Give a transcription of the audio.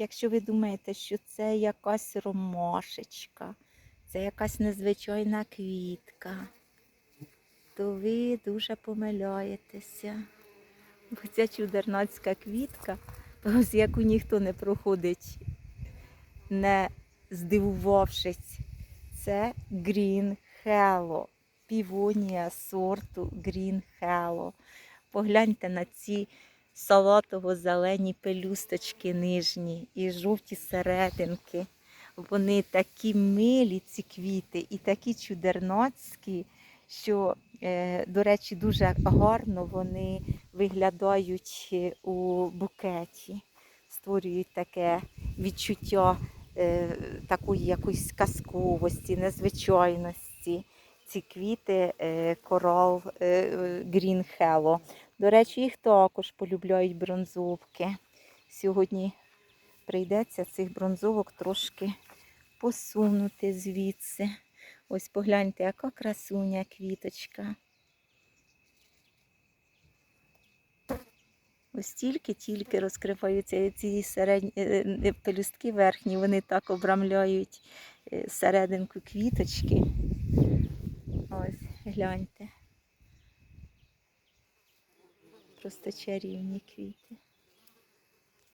якщо ви думаєте, що це якась ромашечка, це якась незвичайна квітка, то ви дуже помиляєтеся. Бо ця чудернацька квітка, з яку ніхто не проходить, не здивувавшись, це Green Hello, півонія сорту Green Hello. Погляньте на ці салатово-зелені пелюсточки нижні і жовті серединки. Вони такі милі, ці квіти, і такі чудернацькі, що, е, до речі, дуже гарно вони виглядають е, у букеті, створюють таке відчуття е, такої якоїсь казковості, незвичайності. Ці квіти корал Green Hello. До речі, їх також полюбляють бронзовки. Сьогодні прийдеться цих бронзовок трошки посунути звідси. Ось погляньте, яка красуня квіточка. Ось тільки-тільки розкриваються ці середні е, е, пелюстки верхні, вони так обрамляють е, серединку квіточки. Ось, гляньте. Просто чарівні квіти.